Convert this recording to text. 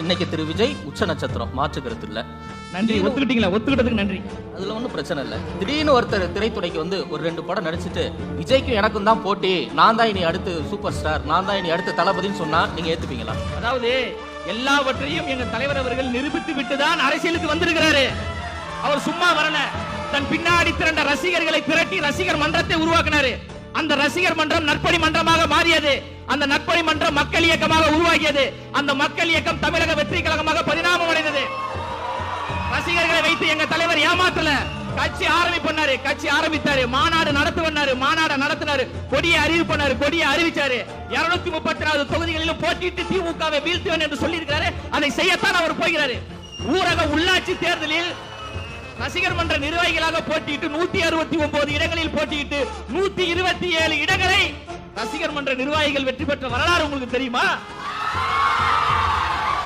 இன்னைக்கு திரு விஜய் உச்ச நட்சத்திரம் மாற்று கருத்து இல்ல நன்றி ஒத்துக்கிட்டீங்களா? ஒத்துக்கிட்டதுக்கு நன்றி. அதுல ஒன்றும் பிரச்சனை இல்லை. திடீர்னு ஒருத்தர் திரைத்துறைக்கு வந்து ஒரு ரெண்டு படம் நடிச்சிட்டு விஜய்க்கும் எனக்கும் தான் போட்டி. நான் தான் இனி அடுத்து சூப்பர் ஸ்டார். நான் தான் இனி அடுத்து தளபதின்னு சொன்னா நீங்க ஏத்துப்பீங்களா? அதாவது எல்லாவற்றையும் எங்க தலைவர் அவர்கள் நிரூபித்து விட்டுதான் அரசியலுக்கு வந்திருக்கிறாரு. அவர் சும்மா வரல. தன் பின்னாடி திரண்ட ரசிகர்களை திரட்டி ரசிகர் மன்றத்தை உருவாக்கினாரு. அந்த ரசிகர் மன்றம் நற்பணி மன்றமாக மாறியது. அந்த நற்பணி மன்றம் மக்கள் இயக்கமாக உருவாகியது. அந்த மக்கள் இயக்கம் தமிழக வெற்றி கழகமாக பரிணாமம் அடைந்தது. ரசிகர்களை வைத்து எங்க தலைவர் ஏமாத்தல. கட்சி ஆரம்பிப்பாரு கட்சி ஆரம்பித்தாரு. மாநாடு நடத்துவனாரு மாநாடு நடத்தினாரு. கொடியை அறிவு பண்ணாரு. கொடியை அறிவிச்சாரு. இருநூத்தி முப்பத்தி நாலு தொகுதிகளிலும் போட்டிட்டு திமுகவை வீழ்த்துவேன் என்று சொல்லி அதை செய்யத்தான் அவர் போகிறாரு. ஊரக உள்ளாட்சி தேர்தலில் ரசிகர் மன்ற நிர்வாகிகளாக போட்டியிட்டு நூத்தி அறுபத்தி ஒன்பது இடங்களில் போட்டியிட்டு நூத்தி இருபத்தி ஏழு இடங்களை ரசிகர் மன்ற நிர்வாகிகள் வெற்றி பெற்ற வரலாறு உங்களுக்கு தெரியுமா?